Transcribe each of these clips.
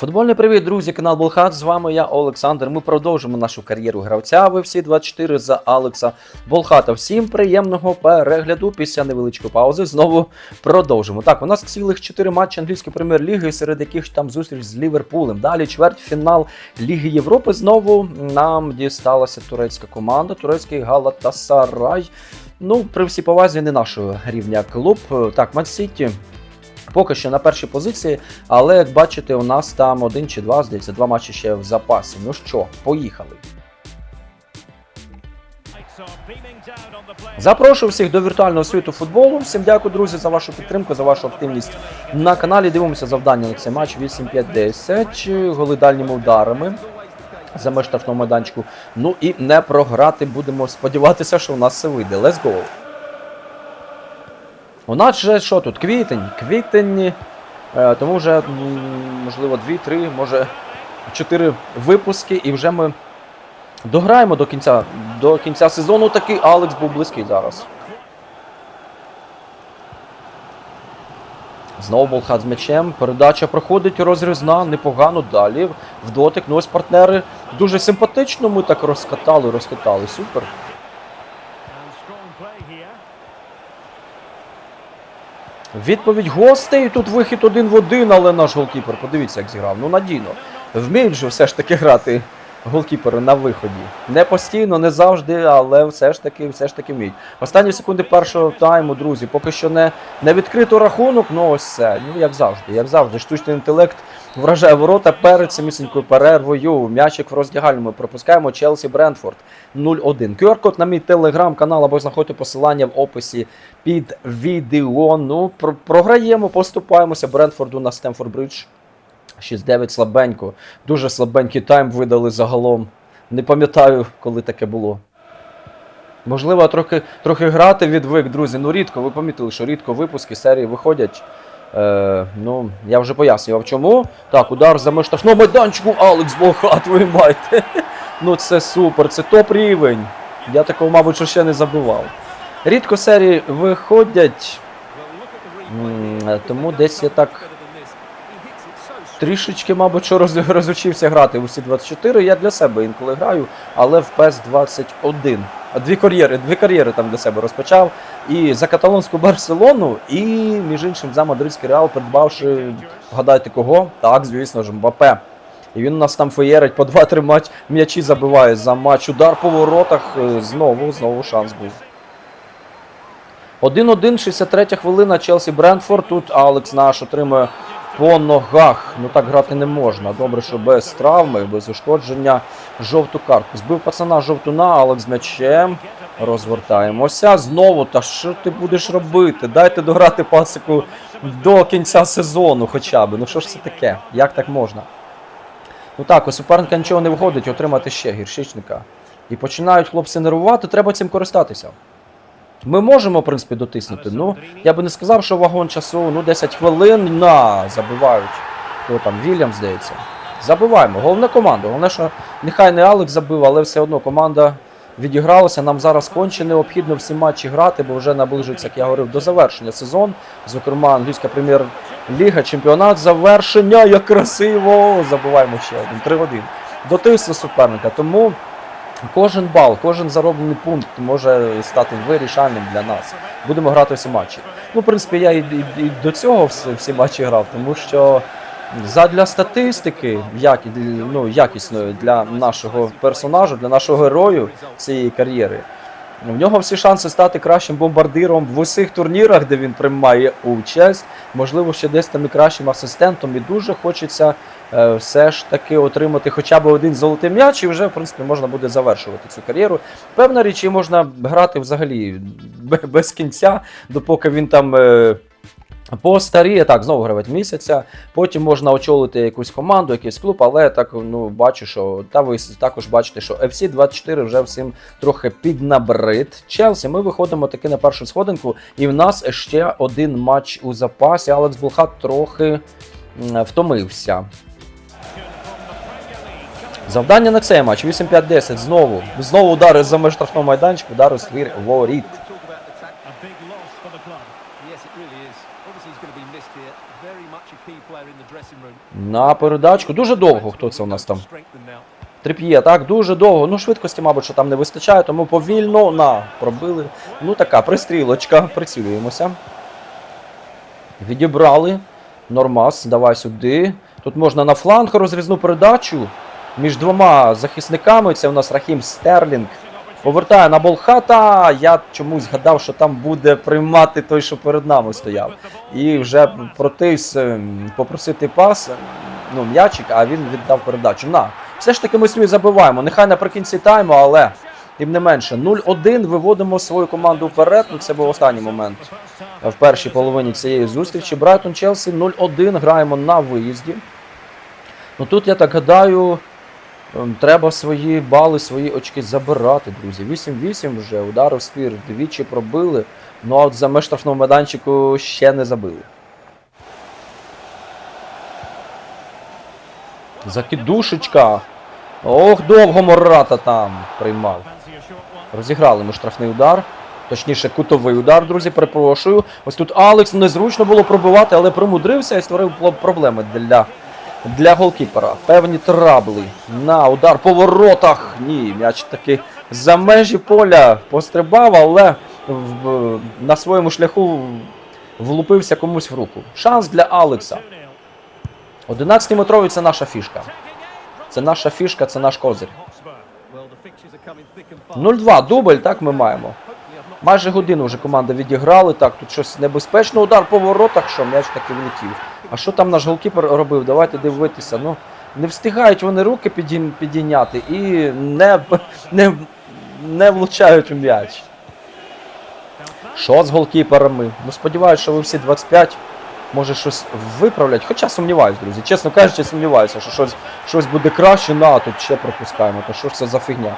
Футбольний привіт, друзі, канал Болхат. З вами я, Олександр. Ми продовжимо нашу кар'єру гравця. Ви всі 24 за Алекса Болхата. Всім приємного перегляду після невеличкої паузи. Знову продовжимо. Так, у нас цілих 4 матчі англійської прем'єр-ліги, серед яких там зустріч з Ліверпулем. Далі чвертьфінал Ліги Європи. Знову нам дісталася турецька команда, турецький Галатасарай. Ну, при всій повазі, не нашого рівня клуб. Так, Ман-Сіті Поки що на першій позиції, але як бачите, у нас там один чи два, здається, два матчі ще в запасі. Ну що, поїхали. Запрошую всіх до віртуального світу футболу. Всім дякую, друзі, за вашу підтримку, за вашу активність на каналі. Дивимося завдання на цей матч 8-5-10, голи дальніми ударами. За меж штрафного майданчику. Ну і не програти будемо сподіватися, що у нас все вийде. Let's go! У нас же що тут? Квітень, квітень, е, тому вже, можливо, 2-3, може 4 випуски, і вже ми дограємо до кінця до кінця сезону. Такий Алекс був близький зараз. Знову Болхат з м'ячем. Передача проходить розрізна, непогано далі. В дотик. Ну ось партнери дуже симпатично. Ми так розкатали, розкатали. Супер. Відповідь гостей. Тут вихід один в один, але наш голкіпер, подивіться, як зіграв. Ну надійно. Вміють же все ж таки грати голкіпери на виході. Не постійно, не завжди, але все ж таки, все ж таки вміють. Останні секунди першого тайму, друзі, поки що не, не відкрито рахунок, ну ось це. Ну як завжди, як завжди, штучний інтелект вражає ворота перед самісінькою перервою. М'ячик в роздягальному пропускаємо Челсі Брентфорд 0-1. QR-код на мій телеграм-канал або знаходьте посилання в описі під відео. Ну, про- програємо, поступаємося Брентфорду на Стемфорд Бридж. 6-9 слабенько. Дуже слабенький тайм видали загалом. Не пам'ятаю, коли таке було. Можливо, трохи, трохи грати відвик, друзі. Ну рідко, ви помітили, що рідко випуски серії виходять. Е, ну, я вже пояснював чому. Так, удар за меж штрафного майданчику, Алекс Болхат, ви маєте. Ну це супер, це топ рівень. Я такого, мабуть, ще не забував. Рідко серії виходять, м, тому десь я так трішечки, мабуть, що роз, розучився грати в усі 24. Я для себе інколи граю, але в PES 21. Дві кар'єри, дві кар'єри там для себе розпочав. І за каталонську Барселону, і, між іншим, за мадридський реал, придбавши, вгадайте кого? Так, звісно ж, Мбапе. І він у нас там феєрить по 2-3 матч, м'ячі забиває за матч. Удар по воротах. е, Знову, знову шанс був. 1-1, 63 хвилина, Челсі Брентфорд. Тут Алекс наш отримує по ногах. Ну так грати не можна. Добре, що без травми, без ушкодження. Жовту картку. Збив пацана жовтуна, Алекс з м'ячем. Розвертаємося. Знову. Та що ти будеш робити? Дайте дограти пасику до кінця сезону хоча б. Ну що ж це таке? Як так можна? Ну так, у суперника нічого не виходить, отримати ще гіршичника. І починають хлопці нервувати, треба цим користатися. Ми можемо, в принципі, дотиснути. Ну, я би не сказав, що вагон часу, ну, 10 хвилин, на, забивають. Хто там, Вільям, здається. Забиваємо. Головне команда. Головне, що нехай не Алекс забив, але все одно команда відігралася. Нам зараз конче необхідно всі матчі грати, бо вже наближується, як я говорив, до завершення сезон. Зокрема, англійська прем'єр-ліга, чемпіонат завершення, як красиво! Забуваємо ще один. 3-1. Дотисли суперника. Тому Кожен бал, кожен зароблений пункт може стати вирішальним для нас. Будемо грати всі матчі. Ну, в принципі, я і, і, і до цього всі, всі матчі грав, тому що задля статистики, як, ну, якісної для нашого персонажа, для нашого герою цієї кар'єри. В нього всі шанси стати кращим бомбардиром в усіх турнірах, де він приймає участь. Можливо, ще десь там і кращим асистентом. І дуже хочеться е, все ж таки отримати хоча б один золотий м'яч, і вже, в принципі, можна буде завершувати цю кар'єру. Певна річ, і можна грати взагалі без кінця, допоки він там. Е, Постаріє, так, знову гравець місяця. Потім можна очолити якусь команду, якийсь клуб, але я так ну, бачу, що та ви також бачите, що FC 24 вже всім трохи піднабрид. Челсі, ми виходимо таки на першу сходинку, і в нас ще один матч у запасі. Алекс Булхат трохи втомився. Завдання на цей матч 8-5-10. Знову. Знову удари за меж штрафного майданчика, удари з твір воріт. На передачку. Дуже довго. Хто це у нас там? Трип'є, так, дуже довго. Ну, швидкості, мабуть, що там не вистачає, тому повільно на пробили. Ну така пристрілочка. Прицілюємося. Відібрали. Нормас, давай сюди. Тут можна на фланг розрізну передачу. Між двома захисниками. Це у нас Рахім Стерлінг. Повертає на Болхата. Я чомусь гадав, що там буде приймати той, що перед нами стояв. І вже протис ем, попросити пас, ну, м'ячик, а він віддав передачу. На. Все ж таки ми свій забиваємо. Нехай наприкінці тайму, але тим не менше. 0-1 виводимо свою команду вперед. Ну, це був останній момент в першій половині цієї зустрічі. Брайтон Челсі 0-1. Граємо на виїзді. Ну тут я так гадаю. Ем, Треба свої бали, свої очки забирати, друзі. 8-8 вже, удари в спір двічі пробили. Ну а от за меж майданчику ще не забили. Закидушечка. Ох, довго Мората там приймав. Розіграли ми штрафний удар. Точніше, кутовий удар, друзі, перепрошую. Ось тут Алекс незручно було пробивати, але примудрився і створив проблеми для, для голкіпера. Певні трабли. На удар по воротах. Ні, м'яч таки за межі поля пострибав, але в, на своєму шляху влупився комусь в руку. Шанс для Алекса. 11-метровий це наша фішка. Це наша фішка, це наш козир. 0-2, дубль, так ми маємо. Майже годину вже команда відіграли. Так, тут щось небезпечно. Удар по воротах, що м'яч таки влетів. А що там наш голкіпер робив? Давайте дивитися. Ну, не встигають вони руки піді- підійняти і не, не, не влучають у м'яч. Що з голкіперами? Ну, сподіваюся, що ви всі 25 може щось виправлять. Хоча сумніваюсь, друзі. Чесно кажучи, сумніваюся, що щось, щось буде краще. На, тут ще пропускаємо. То що ж це за фігня?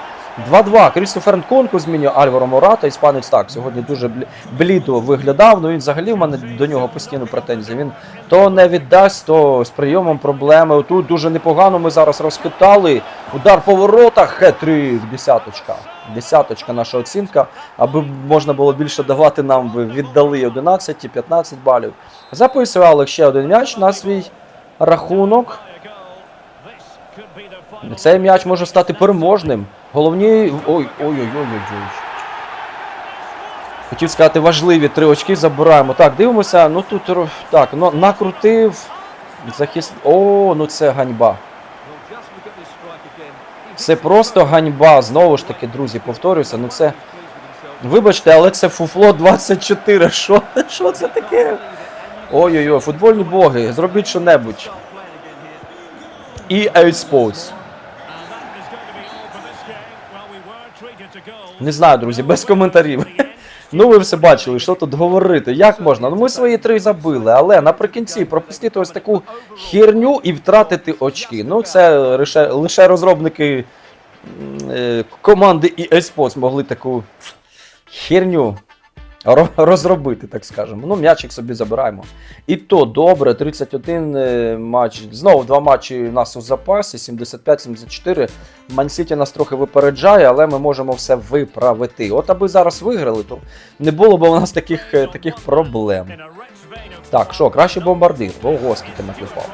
2-2. Крістофер Нконку змінює Альваро Мората. Іспанець так сьогодні дуже блідо виглядав. Ну він взагалі в мене до нього постійно претензії. Він то не віддасть, то з прийомом проблеми. Тут дуже непогано ми зараз розхитали. Удар по воротах. Хет-трик, десяточка. Десяточка наша оцінка. Аби можна було більше давати, нам віддали 11 і 15 балів. Записує Алекс ще один м'яч на свій рахунок. Цей м'яч може стати переможним. Головні. Ой, ой-ой-ой-ой. Хотів сказати, важливі три очки забираємо. Так, дивимося. Ну тут так, ну, накрутив. Захист. О, ну це ганьба. Це просто ганьба. Знову ж таки, друзі, повторюся, ну це. Вибачте, але це фуфло 24. Що, що це таке? Ой-ой-ой, футбольні боги, зробіть що-небудь. EA Sports. Не знаю, друзі, без коментарів. Ну, ви все бачили, що тут говорити. Як можна? Ну ми свої три забили, але наприкінці пропустити ось таку херню і втратити очки. Ну, це лише, лише розробники е, команди і Еспос могли таку херню розробити, так скажемо. Ну, м'ячик собі забираємо. І то добре, 31 е, матч. Знову два матчі у нас у запасі, 75-74. Мансіті нас трохи випереджає, але ми можемо все виправити. От аби зараз виграли, то не було б у нас таких, е, таких проблем. Так, що, кращий бомбардир. Ого, скільки наклепав.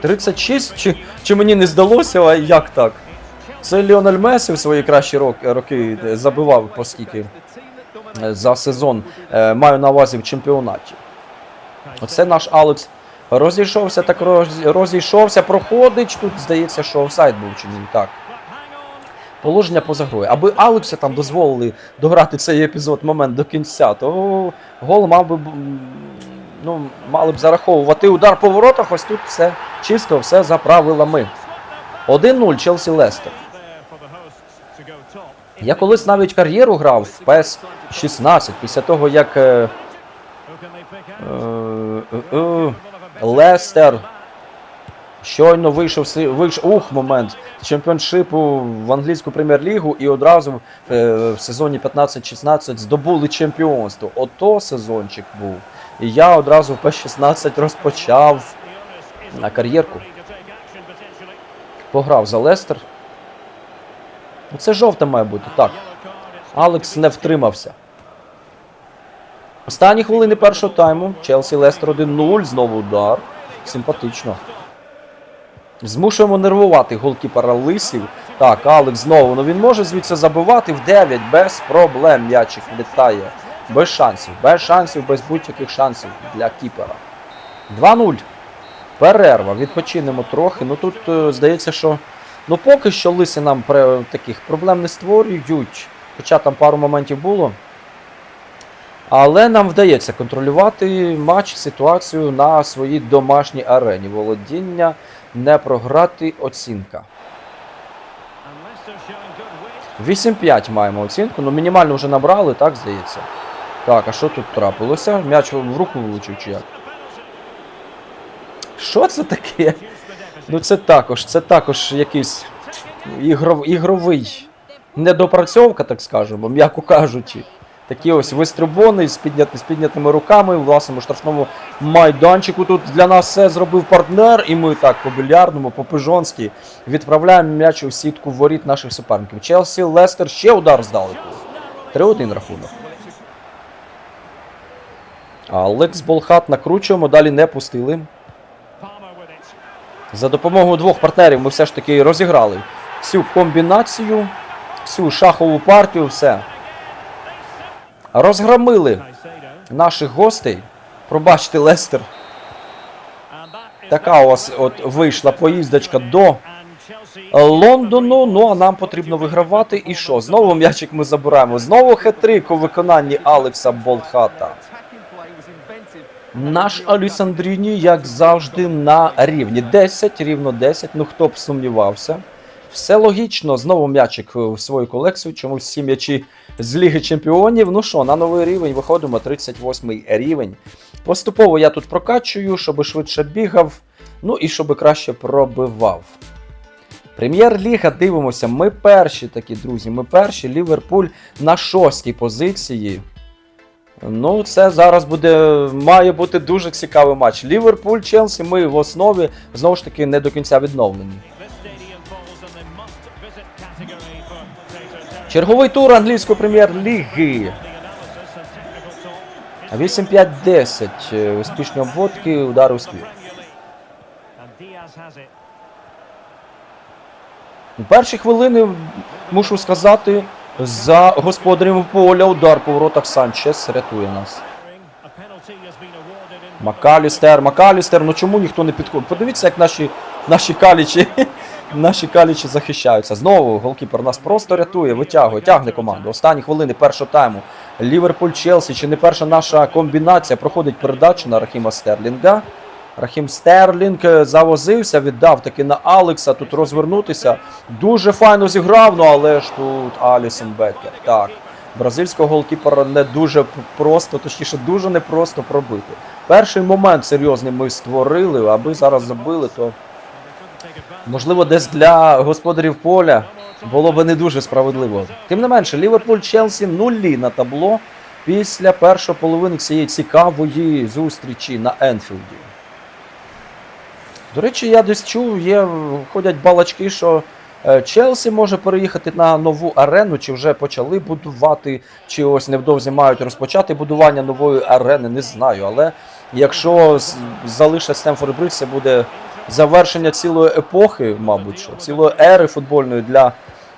36? Чи, чи мені не здалося, а як так? Це Ліонель Месі в свої кращі роки, роки е, забивав по скільки за сезон. Е, Маю на увазі в чемпіонаті. Оце наш Алекс розійшовся, так розійшовся, проходить. Тут здається, що офсайд був чи ні. Так. Положення поза грою. Аби Алексу там дозволили дограти цей епізод момент до кінця, то гол мав би ну, мали б зараховувати удар по воротах. Ось тут все чисто, все за правилами. 1-0 Челсі Лестер. Я колись навіть кар'єру грав в PES 16 після того, як е, е, е, Лестер щойно вийшов, вийшов ух, момент чемпіоншипу в англійську прем'єр-лігу і одразу е, в сезоні 15-16 здобули чемпіонство. Ото сезончик був. І я одразу в П-16 розпочав кар'єрку. Пограв за Лестер. Ну, Це жовте має бути, так. Алекс не втримався. Останні хвилини першого тайму. Челсі Лестер 1-0. Знову удар. Симпатично. Змушуємо нервувати голкіпера Лисів. Так, Алекс знову. Ну він може звідси забивати в 9 без проблем. М'ячик літає. Без шансів. Без шансів, без будь-яких шансів для кіпера. 2-0. Перерва. Відпочинемо трохи. Ну тут е, здається, що ну поки що лиси нам таких проблем не створюють. Хоча там пару моментів було. Але нам вдається контролювати матч, ситуацію на своїй домашній арені. Володіння, не програти, оцінка. 8-5 маємо оцінку. Ну, мінімально вже набрали, так здається. Так, а що тут трапилося? М'яч в руку влучив чи як? Що це таке? Ну це також, це також якийсь ігров, ігровий недопрацьовка, так скажемо, м'яко кажучи. Такі ось вистрибони з, підняти, з піднятими руками у власному штрафному майданчику. Тут для нас все зробив партнер, і ми так по більярдному, по пижонськи відправляємо м'яч у сітку воріт наших суперників. Челсі, Лестер, ще удар здалеку. 3-1 рахунок. Алекс Болхат накручуємо, далі не пустили. За допомогою двох партнерів ми все ж таки розіграли всю комбінацію, всю шахову партію, все. Розгромили наших гостей. Пробачте, Лестер. Така у вас от вийшла поїздочка до Лондону. Ну а нам потрібно вигравати. І що? Знову м'ячик ми забираємо. Знову хет-трик у виконанні Алекса Болхата. Наш Алісандріні, як завжди, на рівні. 10, рівно 10. Ну хто б сумнівався. Все логічно, знову м'ячик в свою колекцію. Чомусь всі м'ячі з Ліги Чемпіонів. Ну що, на новий рівень виходимо, 38 рівень. Поступово я тут прокачую, щоб швидше бігав, ну і щоб краще пробивав. Прем'єр-ліга, дивимося. Ми перші такі, друзі. Ми перші. Ліверпуль на шостій позиції. Ну, це зараз буде, має бути дуже цікавий матч. Ліверпуль, Челсі, ми в основі знову ж таки не до кінця відновлені. Черговий тур англійської прем'єр-ліги. 8-5-10. Е, Успішні обводки, удари у ствір. Перші хвилини, мушу сказати, за господарем поля удар по воротах Санчес рятує нас. Макалістер, Макалістер, ну чому ніхто не підходить? Подивіться, як наші, наші калічі, наші калічі захищаються. Знову голкіпер нас просто рятує, витягує, тягне команду. Останні хвилини першого тайму. Ліверпуль Челсі, чи не перша наша комбінація проходить передачу на Рахіма Стерлінга. Рахім Стерлінг е, завозився, віддав таки на Алекса тут розвернутися. Дуже файно зіграв, ну але ж тут Алісон Беккер. Так, бразильського голкіпера не дуже просто, точніше, дуже непросто пробити. Перший момент серйозний ми створили, аби зараз забили, то можливо десь для господарів поля було би не дуже справедливо. Тим не менше, Ліверпуль Челсі нулі на табло після першої половини цієї цікавої зустрічі на Енфілді. До речі, я десь чув, є, ходять балачки, що е, Челсі може переїхати на нову арену, чи вже почали будувати, чи ось невдовзі мають розпочати будування нової арени, не знаю. Але якщо залишать Стемфорд Бридж, це буде завершення цілої епохи, мабуть, що, цілої ери футбольної для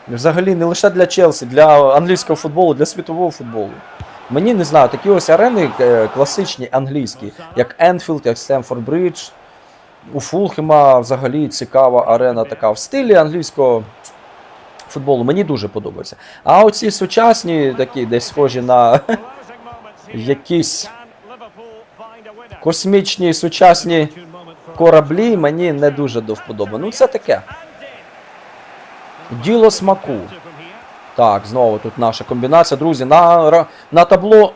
взагалі не лише для Челсі, для англійського футболу, для світового футболу. Мені не знаю, такі ось арени е, класичні англійські, як Енфілд, як Стемфорд Бридж. У Фулхема взагалі цікава арена така в стилі англійського футболу. Мені дуже подобається. А оці сучасні, такі десь схожі на якісь космічні сучасні кораблі, мені не дуже до вподоби. Ну, це таке. Діло смаку. Так, знову тут наша комбінація. Друзі, на, на табло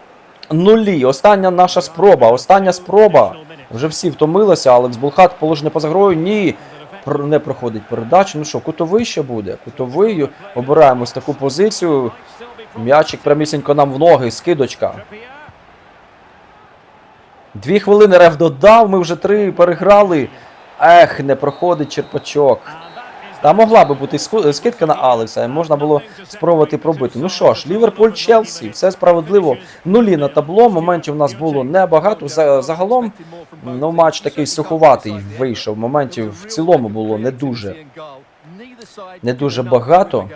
нулі. Остання наша спроба. Остання спроба. Вже всі втомилися. Алекс Булхат положений поза грою. Ні. Не проходить передачу. Ну що, кутовий ще буде? Кутовий. Обираємо ось таку позицію. М'ячик прямісінько нам в ноги. Скидочка. Дві хвилини рев додав. Ми вже три переграли. Ех, не проходить черпачок. Та могла би бути скидка на Алекса, можна було спробувати пробити. Ну що ж, Ліверпуль Челсі, все справедливо. Нулі на табло. Моментів у нас було небагато. Загалом, ну, матч такий суховатий вийшов. Моментів в цілому було не дуже. не дуже багато.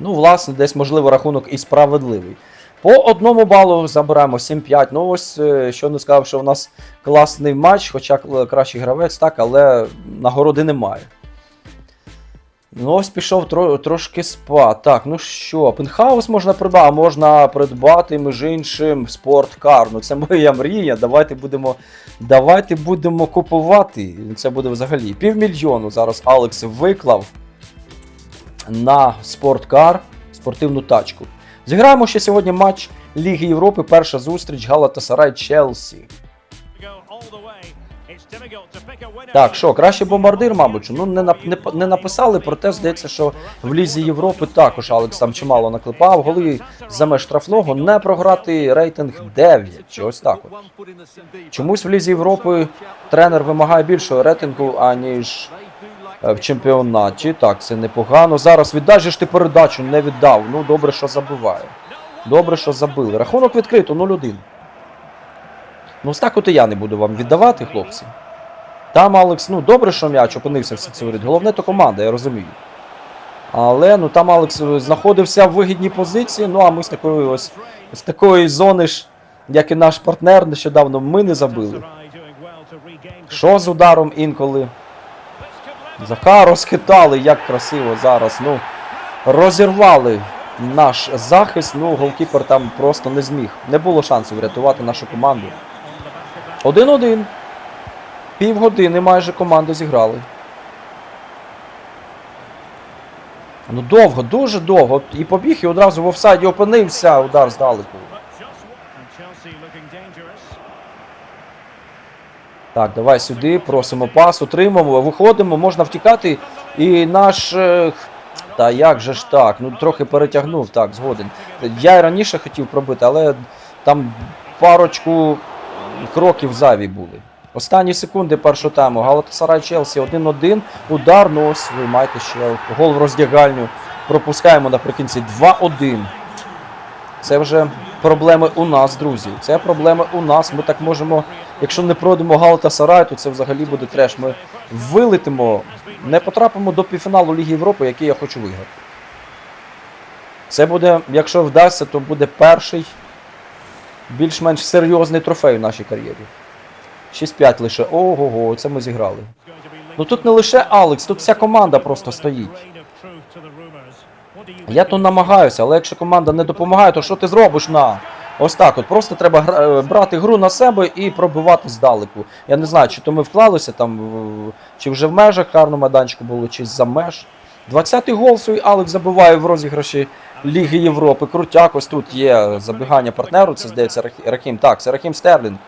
Ну, власне, десь можливо рахунок і справедливий. По одному балу забираємо 7-5. Ну ось е, що не сказав, що у нас класний матч, хоча кращий гравець, так, але нагороди немає. Ну, ось пішов тро, трошки спад. Так, ну що, пентхаус можна придбати, а можна придбати, між іншим, спорткар. Ну це моя мрія. Давайте будемо, давайте будемо купувати. Це буде взагалі півмільйону. Зараз Алекс виклав на спорткар спортивну тачку. Зіграємо ще сьогодні матч Ліги Європи. Перша зустріч Галатасарай Челсі. Так, що, краще бомбардир, мабуть. Ну, не, не, не написали, проте здається, що в Лізі Європи також Алекс там чимало наклепав. Голи за меж штрафного не програти рейтинг 9. Чи ось так от. Чомусь в Лізі Європи тренер вимагає більшого рейтингу, аніж е, в чемпіонаті. Так, це непогано. Зараз віддай ж ти передачу, не віддав. Ну, добре, що забиває. Добре, що забили. Рахунок відкрито 0-1. Ну, ось так от і я не буду вам віддавати, хлопці. Там Алекс, ну добре, що м'яч опинився в секторі. Головне то команда, я розумію. Але ну там Алекс е, знаходився в вигідній позиції. Ну а ми з такої ось з такої зони ж, як і наш партнер, нещодавно ми не забили. Що з ударом інколи? Захар розхитали, як красиво зараз. Ну, розірвали наш захист. Ну, голкіпер там просто не зміг. Не було шансу врятувати нашу команду. 1-1. Півгодини майже команди зіграли. Ну довго, дуже довго. І побіг, і одразу в офсайді опинився. Удар здалеку. Так, давай сюди, просимо пас, отримаємо, виходимо, можна втікати. І наш. е, Та як же ж так? Ну трохи перетягнув, так, згоден. Я й раніше хотів пробити, але там парочку кроків зайві були. Останні секунди першого тайму. Галатасарай Челсі 1-1. Удар, ну ось ви маєте ще гол в роздягальню. Пропускаємо наприкінці 2-1. Це вже проблеми у нас, друзі. Це проблеми у нас. Ми так можемо, якщо не пройдемо Галатасарай, то це взагалі буде треш. Ми вилетимо, не потрапимо до півфіналу Ліги Європи, який я хочу виграти. Це буде, якщо вдасться, то буде перший більш-менш серйозний трофей в нашій кар'єрі. 6-5 лише. Ого-го, це ми зіграли. Ну тут не лише Алекс, тут вся команда просто стоїть. Я то намагаюся, але якщо команда не допомагає, то що ти зробиш на? Ось так от. Просто треба е, брати гру на себе і пробивати здалеку. Я не знаю, чи то ми вклалися там, чи вже в межах карного майданчику було, чи за меж. 20-й гол свій Алекс забиває в розіграші Ліги Європи. Крутяк, ось тут є забігання партнеру, це здається Рахім. Так, це Рахім Стерлінг.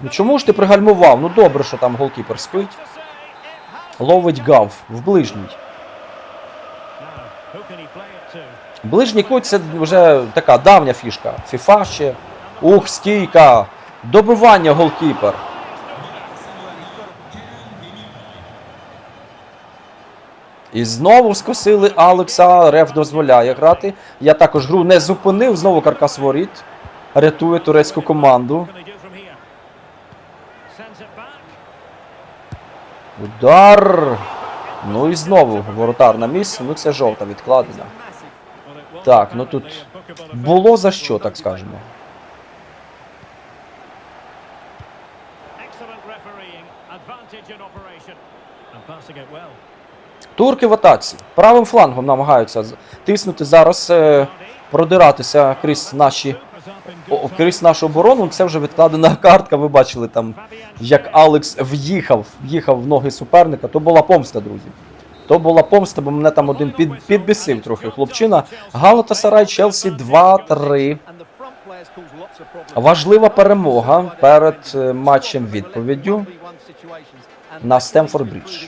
Ну чому ж ти пригальмував? Ну добре, що там голкіпер спить. Ловить гав в ближній. Ближній кут це вже така давня фішка. Фіфа ще. Ух, стійка. Добивання голкіпер. І знову скосили Алекса. Реф дозволяє грати. Я також гру не зупинив. Знову каркас воріт. Рятує турецьку команду. Удар. Ну і знову воротар на місці. Ну це жовта відкладена. Так, ну тут було за що, так скажемо. Турки в атаці. Правим флангом намагаються тиснути зараз, е, продиратися крізь наші о, крізь нашу оборону. Це вже відкладена картка. Ви бачили там, як Алекс в'їхав, в'їхав в ноги суперника. То була помста, друзі. То була помста, бо мене там один під, підбісив трохи хлопчина. Галатасарай Челсі 2-3. Важлива перемога перед е, матчем відповіддю на Стемфорд Брідж.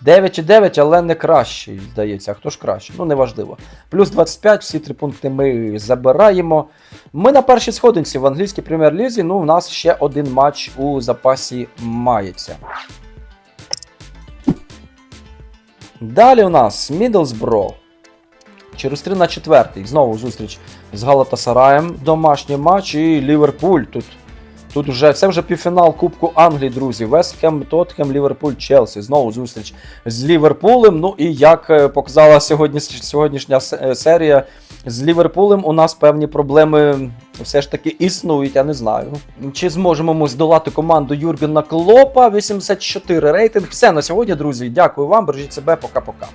9 і 9, але не кращий, здається. А хто ж кращий? Ну, неважливо. Плюс 25, всі три пункти ми забираємо. Ми на першій сходинці в англійській прем'єр-лізі. Ну, в нас ще один матч у запасі мається. Далі у нас Мідлсбро. Через 3 на 4. Знову зустріч з Галатасараєм. Домашній матч і Ліверпуль тут тут вже, це вже півфінал Кубку Англії, друзі. Вестхем, Тоттхем, Ліверпуль, Челсі. Знову зустріч з Ліверпулем. Ну і як е, показала сьогодні, сьогоднішня е, серія з Ліверпулем, у нас певні проблеми все ж таки існують, я не знаю. Чи зможемо ми здолати команду Юргена Клопа? 84 рейтинг. Все на сьогодні, друзі. Дякую вам. Бережіть себе, пока-пока.